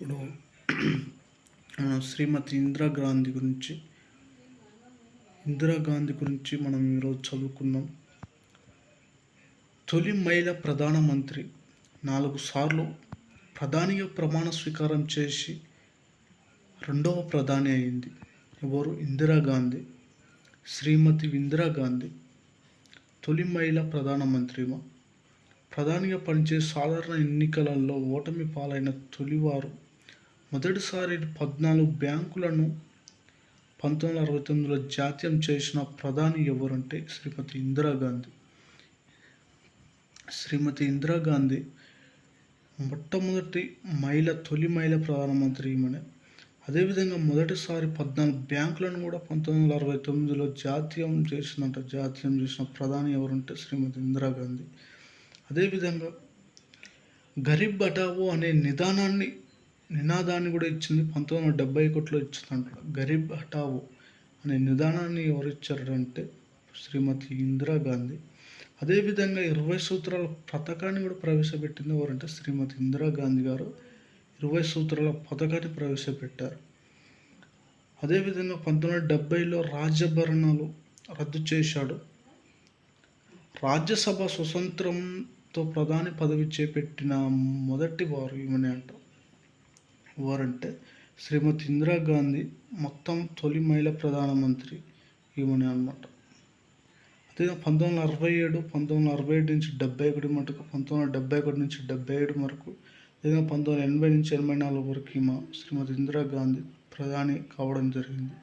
ఇప్పుడు మనం శ్రీమతి ఇందిరాగాంధీ గురించి ఇందిరాగాంధీ గురించి మనం ఈరోజు చదువుకున్నాం తొలి మహిళ ప్రధానమంత్రి నాలుగు సార్లు ప్రధానిగా ప్రమాణ స్వీకారం చేసి రెండవ ప్రధాని అయింది. ఎవరు? ఇందిరాగాంధీ శ్రీమతి ఇందిరాగాంధీ తొలి మహిళ ప్రధానమంత్రిమ ప్రధానిగా పనిచేసే సాధారణ ఎన్నికలలో ఓటమి పాలైన తొలివారు మొదటిసారి పద్నాలుగు బ్యాంకులను పంతొమ్మిది వందల అరవై తొమ్మిదిలో జాతీయం చేసిన ప్రధాని ఎవరంటే శ్రీమతి ఇందిరాగాంధీ శ్రీమతి ఇందిరాగాంధీ మొట్టమొదటి మహిళ తొలి మహిళ ప్రధానమంత్రి ఈమెనే. అదేవిధంగా మొదటిసారి పద్నాలుగు బ్యాంకులను కూడా పంతొమ్మిది వందల అరవై తొమ్మిదిలో జాతీయం చేసినట్ట జాతీయం చేసిన ప్రధాని ఎవరంటే శ్రీమతి ఇందిరాగాంధీ అదేవిధంగా గరీబ్ బటావో అనే నిదానాన్ని నినాదాన్ని కూడా ఇచ్చింది. పంతొమ్మిది వందల డెబ్బై ఒకటిలో ఇచ్చిందంట. గరీబ్ హటావో అనే నిదానాన్ని ఎవరు ఇచ్చారంటే శ్రీమతి ఇందిరాగాంధీ అదేవిధంగా ఇరవై సూత్రాల పథకాన్ని కూడా ప్రవేశపెట్టింది ఎవరంటే శ్రీమతి ఇందిరాగాంధీ గారు. ఇరవై సూత్రాల పథకాన్ని ప్రవేశపెట్టారు. అదేవిధంగా పంతొమ్మిది వందల డెబ్బైలో రాజ్యభరణాలు రద్దు చేశాడు. రాజ్యసభ స్వతంత్రంతో ప్రధాని పదవి చేపట్టిన మొదటి వారు ఈమెనే అంటారు ఎవరంటే శ్రీమతి ఇందిరాగాంధీ మొత్తం తొలి మహిళ ప్రధానమంత్రి ఈమెనే అనమాట అదే పంతొమ్మిది వందల అరవై ఏడు పంతొమ్మిది వందల అరవై ఏడు నుంచి డెబ్బై ఒకటి మటుకు పంతొమ్మిది వందల డెబ్బై ఒకటి నుంచి డెబ్బై ఏడు వరకు అదేవిధంగా పంతొమ్మిది వందల ఎనభై నుంచి ఎనభై నాలుగు వరకు ఈమె శ్రీమతి ఇందిరాగాంధీ ప్రధాని కావడం జరిగింది.